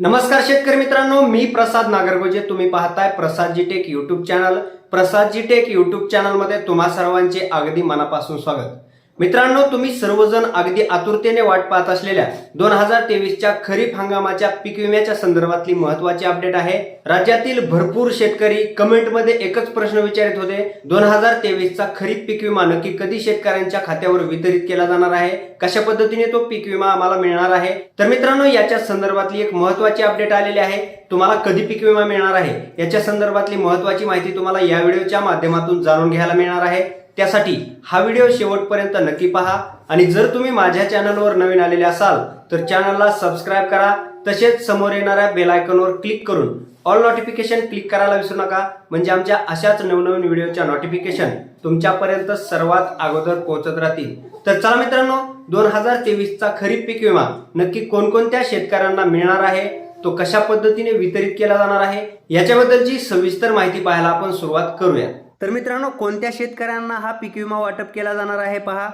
नमस्कार शेतकरी मित्रांनो मी प्रसाद नागरगोजे. तुम्ही पाहताय Prasad G tech YouTube channel Prasad G tech YouTube चॅनलमध्ये तुम्हा सर्वांचे अगदी मनापासून स्वागत. मित्रांनो तुम्ही सर्वजण अगदी आतुरतेने वाट पाहत असलेल्या दोन हजार तेवीसच्या खरीप हंगामाच्या पीक विम्याच्या संदर्भातली महत्वाची अपडेट आहे. राज्यातील भरपूर शेतकरी कमेंटमध्ये एकच प्रश्न विचारित होते. दोन हजार तेवीसचा खरीप पीक विमा नक्की कधी शेतकऱ्यांच्या खात्यावर वितरित केला जाणार आहे? कशा पद्धतीने तो पीक विमा आम्हाला मिळणार आहे? तर मित्रांनो याच्या संदर्भातली एक महत्वाची अपडेट आलेली आहे. तुम्हाला कधी पीक विमा मिळणार आहे? याच्या संदर्भातली महत्वाची माहिती तुम्हाला या व्हिडिओच्या माध्यमातून जाणून घ्यायला मिळणार आहे. त्यासाठी हा व्हिडिओ शेवटपर्यंत नक्की पहा आणि जर तुम्ही माझ्या चॅनलवर नवीन आलेले असाल तर चॅनलला सबस्क्राईब करा. तसेच समोर येणाऱ्या बेल आयकॉनवर क्लिक करून ऑल नोटिफिकेशन क्लिक करायला विसरू नका. म्हणजे आमच्या अशाच नवनवीन व्हिडिओच्या नोटिफिकेशन तुमच्यापर्यंत सर्वात अगोदर पोहोचत राहतील. तर चला मित्रांनो दोन हजार तेवीसचा खरीप पीक विमा नक्की कोणकोणत्या शेतकऱ्यांना मिळणार आहे? तो कशा पद्धतीने वितरित केला जाणार आहे याच्याबद्दलची सविस्तर माहिती पाहायला आपण सुरुवात करूया. तर मित्रांनो कोणत्या शेतकऱ्यांना हा पीक विमा वाटप केला जाणार आहे पहा.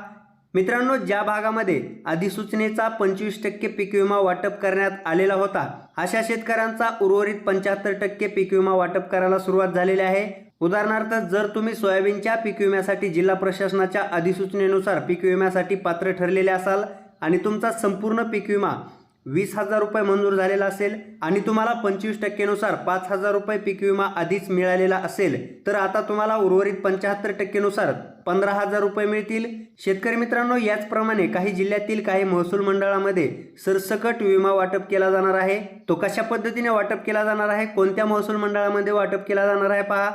मित्रांनो ज्या भागामध्ये अधिसूचनेचा पंचवीस टक्के पीक विमा वाटप करण्यात आलेला होता अशा शेतकऱ्यांचा उर्वरित पंच्याहत्तर टक्के पीक विमा वाटप करायला सुरुवात झालेली आहे. उदाहरणार्थ जर तुम्ही सोयाबीनच्या पीक विम्यासाठी जिल्हा प्रशासनाच्या अधिसूचनेनुसार पीक विम्यासाठी पात्र ठरलेले असाल आणि तुमचा संपूर्ण पीक विमा वीस हजार रुपये मंजूर झालेला असेल आणि तुम्हाला पंचवीस टक्केनुसार पाच हजार रुपये पीक विमा आधीच मिळालेला असेल तर आता तुम्हाला उर्वरित पंच्याहत्तर टक्केनुसार पंधरा हजार रुपये मिळतील. शेतकरी मित्रांनो याचप्रमाणे काही जिल्ह्यातील काही महसूल मंडळामध्ये सरसकट विमा वाटप केला जाणार आहे. तो कशा पद्धतीने वाटप केला जाणार आहे? कोणत्या महसूल मंडळामध्ये वाटप केला जाणार आहे पहा.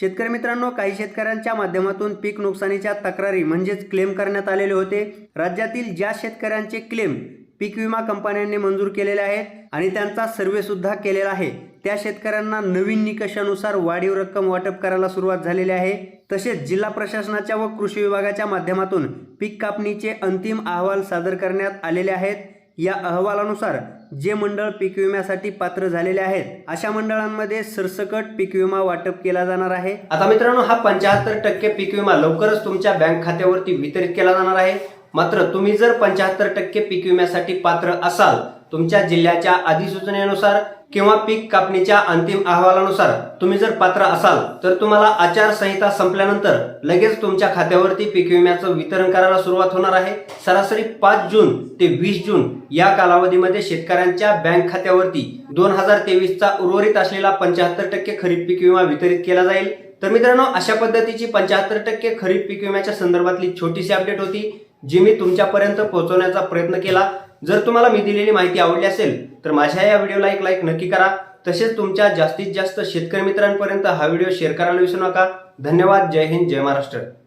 शेतकरी मित्रांनो काही शेतकऱ्यांच्या माध्यमातून पीक नुकसानीच्या तक्रारी म्हणजेच क्लेम करण्यात आलेले होते. राज्यातील ज्या शेतकऱ्यांचे क्लेम पीक विमा कंपन्यांनी मंजूर केलेले आहेत आणि त्यांचा सर्वेसुद्धा केलेला आहे. त्या शेतकऱ्यांना नवीन निकषानुसार वाढीव रक्कम वाटप करायला सुरुवात झालेली आहे. तसेच जिल्हा प्रशासनाच्या व कृषी विभागाच्या माध्यमातून पीक कापणीचे अंतिम अहवाल सादर करण्यात आलेले आहेत. या अहवालानुसार जे मंडळ पीक विम्यासाठी पात्र झालेले आहेत अशा मंडळांमध्ये सरसकट पीक विमा वाटप केला जाणार आहे. आता मित्रांनो हा पंच्याहत्तर टक्के पीक विमा लवकरच तुमच्या बँक खात्यावरती वितरित केला जाणार आहे. मात्र तुम्ही जर पंच्याहत्तर टक्के पीक विम्यासाठी पात्र असाल तुमच्या जिल्ह्याच्या अधिसूचनेनुसार किंवा पीक कापणीच्या अंतिम अहवालानुसार तुम्ही जर पात्र असाल तर तुम्हाला आचारसंहिता संपल्यानंतर लगेच तुमच्या खात्यावरती पीक विम्याचं वितरण करायला सुरुवात होणार आहे. सरासरी पाच जून ते वीस जून या कालावधीमध्ये शेतकऱ्यांच्या बँक खात्यावरती दोन हजार तेवीसचा उर्वरित असलेला पंच्याहत्तर टक्के खरीप पीक विमा वितरित केला जाईल. तर मित्रांनो अशा पद्धतीची पंच्याहत्तर टक्के खरीप पीक विम्याच्या संदर्भातली छोटीशी अपडेट होती. जी मी तुमच्यापर्यंत पोहोचवण्याचा प्रयत्न केला जर तुम्हाला मी दिलेली माहिती आवडली असेल तर माझ्या या व्हिडिओला एक लाईक नक्की करा. तसेच तुमच्या जास्तीत जास्त शेतकरी मित्रांपर्यंत हा व्हिडिओ शेअर करायला विसरू नका. धन्यवाद. जय हिंद. जय महाराष्ट्र.